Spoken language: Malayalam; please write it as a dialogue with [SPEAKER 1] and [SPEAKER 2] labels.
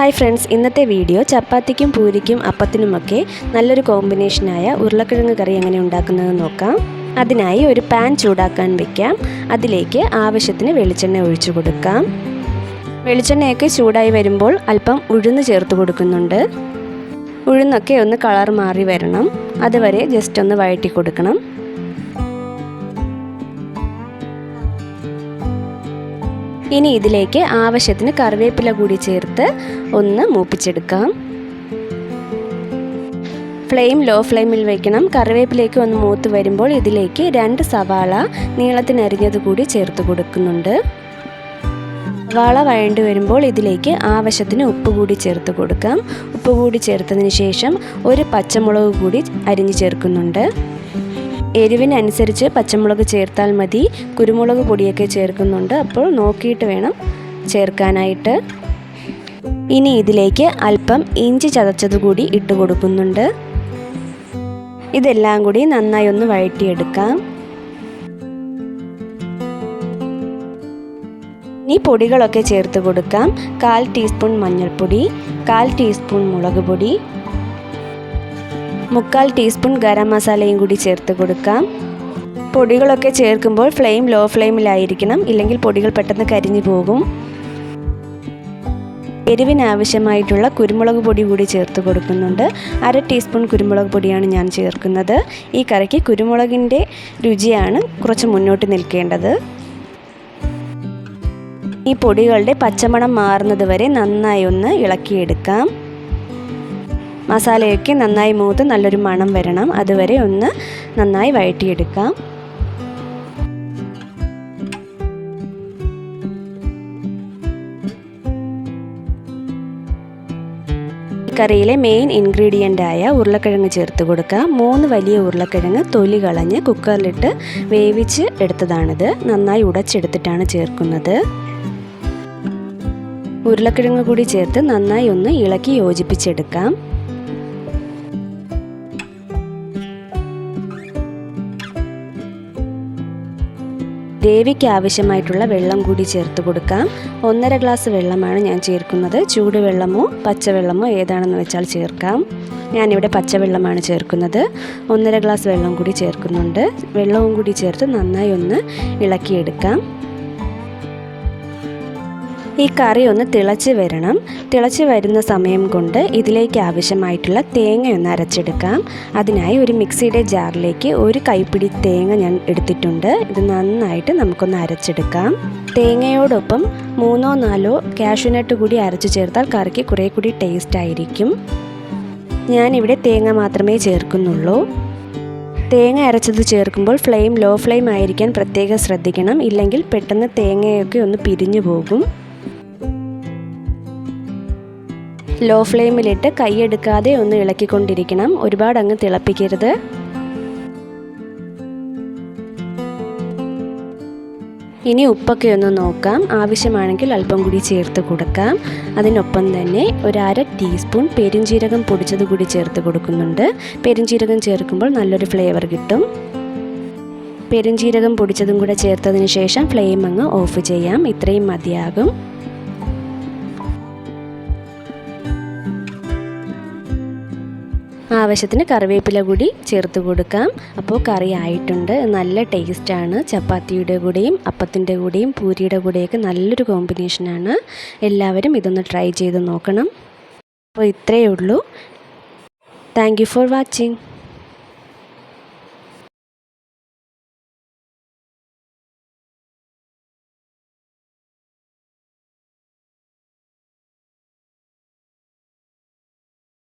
[SPEAKER 1] ഹായ് ഫ്രണ്ട്സ് ഇന്നത്തെ വീഡിയോ ചപ്പാത്തിക്കും പൂരിക്കും അപ്പത്തിനുമൊക്കെ നല്ലൊരു കോമ്പിനേഷനായ ഉരുളക്കിഴങ്ങ് കറി എങ്ങനെ ഉണ്ടാക്കുന്നത് നോക്കാം. അതിനായി ഒരു പാൻ ചൂടാക്കാൻ വെക്കാം. അതിലേക്ക് ആവശ്യത്തിന് വെളിച്ചെണ്ണ ഒഴിച്ചു കൊടുക്കാം. വെളിച്ചെണ്ണയൊക്കെ ചൂടായി വരുമ്പോൾ അല്പം ഉഴുന്ന് ചേർത്ത് കൊടുക്കുന്നുണ്ട്. ഉഴുന്നൊക്കെ ഒന്ന് കളർ മാറി വരണം. അതുവരെ ജസ്റ്റ് ഒന്ന് വഴറ്റി കൊടുക്കണം. ഇനി ഇതിലേക്ക് ആവശ്യത്തിന് കറിവേപ്പില കൂടി ചേർത്ത് ഒന്ന് മൂപ്പിച്ചെടുക്കാം. ഫ്ലെയിം ലോ ഫ്ലെയിമിൽ വെക്കണം. കറിവേപ്പിലേക്ക് ഒന്ന് മൂത്ത് വരുമ്പോൾ ഇതിലേക്ക് രണ്ട് സവാള നീളത്തിനരിഞ്ഞത് കൂടി ചേർത്ത് കൊടുക്കുന്നുണ്ട്. സവാള വഴണ്ടി വരുമ്പോൾ ഇതിലേക്ക് ആവശ്യത്തിന് ഉപ്പ് കൂടി ചേർത്ത് കൊടുക്കാം. ഉപ്പ് കൂടി ചേർത്തതിന് ശേഷം ഒരു പച്ചമുളക് കൂടി അരിഞ്ഞ് ചേർക്കുന്നുണ്ട്. എരിവിനനുസരിച്ച് പച്ചമുളക് ചേർത്താൽ മതി. കുരുമുളക് പൊടിയൊക്കെ ചേർക്കുന്നുണ്ട്. അപ്പോൾ നോക്കിയിട്ട് വേണം ചേർക്കാനായിട്ട്. ഇനി ഇതിലേക്ക് അല്പം ഇഞ്ചി ചതച്ചത് കൂടി ഇട്ട് കൊടുക്കുന്നുണ്ട്. ഇതെല്ലാം കൂടി നന്നായി ഒന്ന് വഴറ്റിയെടുക്കാം. ഇനി പൊടികളൊക്കെ ചേർത്ത് കൊടുക്കാം. കാൽ ടീസ്പൂൺ മഞ്ഞൾപ്പൊടി കാൽ ടീസ്പൂൺ മുളക് പൊടി മുക്കാൽ ടീസ്പൂൺ ഗരം മസാലയും കൂടി ചേർത്ത് കൊടുക്കാം. പൊടികളൊക്കെ ചേർക്കുമ്പോൾ ഫ്ലെയിം ലോ ഫ്ലെയിമിലായിരിക്കണം. ഇല്ലെങ്കിൽ പൊടികൾ പെട്ടെന്ന് കരിഞ്ഞു പോകും. എരിവിനാവശ്യമായിട്ടുള്ള കുരുമുളക് പൊടി കൂടി ചേർത്ത് കൊടുക്കുന്നുണ്ട്. അര ടീസ്പൂൺ കുരുമുളക് പൊടിയാണ് ഞാൻ ചേർക്കുന്നത്. ഈ കറിക്ക് കുരുമുളകിന്റെ രുചിയാണ് കുറച്ച് മുന്നോട്ട് നിൽക്കേണ്ടത്. ഈ പൊടികളുടെ പച്ചമണം മാറുന്നത് വരെ നന്നായി ഒന്ന് ഇളക്കിയെടുക്കാം. മസാലയൊക്കെ നന്നായി മൂത്ത് നല്ലൊരു മണം വരണം. അതുവരെ ഒന്ന് നന്നായി വഴറ്റിയെടുക്കാം. കറിയിലെ മെയിൻ ഇൻഗ്രീഡിയന്റായ ഉരുളക്കിഴങ്ങ് ചേർത്ത് കൊടുക്കുക മൂന്ന് വലിയ ഉരുളക്കിഴങ്ങ് തൊലി കളഞ്ഞ് കുക്കറിലിട്ട് വേവിച്ച് എടുത്തതാണിത്. നന്നായി ഉടച്ചെടുത്തിട്ടാണ് ചേർക്കുന്നത്. ഉരുളക്കിഴങ്ങ് കൂടി ചേർത്ത് നന്നായി ഒന്ന് ഇളക്കി യോജിപ്പിച്ചെടുക്കാം. ഗ്രേവിക്ക് ആവശ്യമായിട്ടുള്ള വെള്ളം കൂടി ചേർത്ത് കൊടുക്കാം. ഒന്നര ഗ്ലാസ് വെള്ളമാണ് ഞാൻ ചേർക്കുന്നത്. ചൂടുവെള്ളമോ പച്ചവെള്ളമോ ഏതാണെന്ന് വെച്ചാൽ ചേർക്കാം. ഞാനിവിടെ പച്ചവെള്ളമാണ് ചേർക്കുന്നത്. ഒന്നര ഗ്ലാസ് വെള്ളം കൂടി ചേർക്കുന്നുണ്ട്. വെള്ളവും കൂടി ചേർത്ത് നന്നായി ഒന്ന് ഇളക്കിയെടുക്കാം. ഈ കറി ഒന്ന് തിളച്ച് വരണം. തിളച്ച് വരുന്ന സമയം കൊണ്ട് ഇതിലേക്ക് ആവശ്യമായിട്ടുള്ള തേങ്ങ ഒന്ന് അരച്ചെടുക്കാം. അതിനായി ഒരു മിക്സിയുടെ ജാറിലേക്ക് ഒരു കൈപ്പിടി തേങ്ങ ഞാൻ എടുത്തിട്ടുണ്ട്. ഇത് നന്നായിട്ട് നമുക്കൊന്ന് അരച്ചെടുക്കാം. തേങ്ങയോടൊപ്പം മൂന്നോ നാലോ കാഷ്യൂനട്ട് കൂടി അരച്ചു ചേർത്താൽ കറിക്ക് കുറേ കൂടി ടേസ്റ്റ് ആയിരിക്കും. ഞാനിവിടെ തേങ്ങ മാത്രമേ ചേർക്കുന്നുള്ളൂ. തേങ്ങ അരച്ചത് ചേർക്കുമ്പോൾ ഫ്ലെയിം ലോ ഫ്ലെയിം ആയിരിക്കാൻ പ്രത്യേകം ശ്രദ്ധിക്കണം. ഇല്ലെങ്കിൽ പെട്ടെന്ന് തേങ്ങയൊക്കെ ഒന്ന് പിരിഞ്ഞു പോകും. ലോ ഫ്ലെയിമിലിട്ട് കൈയെടുക്കാതെ ഒന്ന് ഇളക്കിക്കൊണ്ടിരിക്കണം. ഒരുപാട് അങ്ങ് തിളപ്പിക്കരുത്. ഇനി ഉപ്പൊക്കെ ഒന്ന് നോക്കാം. ആവശ്യമാണെങ്കിൽ അല്പം കൂടി ചേർത്ത് കൊടുക്കാം. അതിനൊപ്പം തന്നെ ഒരു അര ടീസ്പൂൺ പെരുംജീരകം പൊടിച്ചത് കൂടി ചേർത്ത് കൊടുക്കുന്നുണ്ട്. പെരുംജീരകം ചേർക്കുമ്പോൾ നല്ലൊരു ഫ്ലേവർ കിട്ടും. പെരുംജീരകം പൊടിച്ചതും കൂടെ ചേർത്തതിന് ശേഷം ഫ്ലെയിം അങ്ങ് ഓഫ് ചെയ്യാം. ഇത്രയും മതിയാകും. ആവശ്യത്തിന് കറിവേപ്പില കൂടി ചേർത്ത് കൊടുക്കാം. അപ്പോൾ കറി ആയിട്ടുണ്ട്. നല്ല ടേസ്റ്റാണ് ചപ്പാത്തിയുടെ കൂടെയും അപ്പത്തിന്റെ കൂടെയും പൂരിയുടെ കൂടെയൊക്കെ നല്ലൊരു കോമ്പിനേഷനാണ് എല്ലാവരും ഇതൊന്ന് ട്രൈ ചെയ്ത് നോക്കണം. അപ്പോൾ ഇത്രയേ ഉള്ളൂ. Thank for watching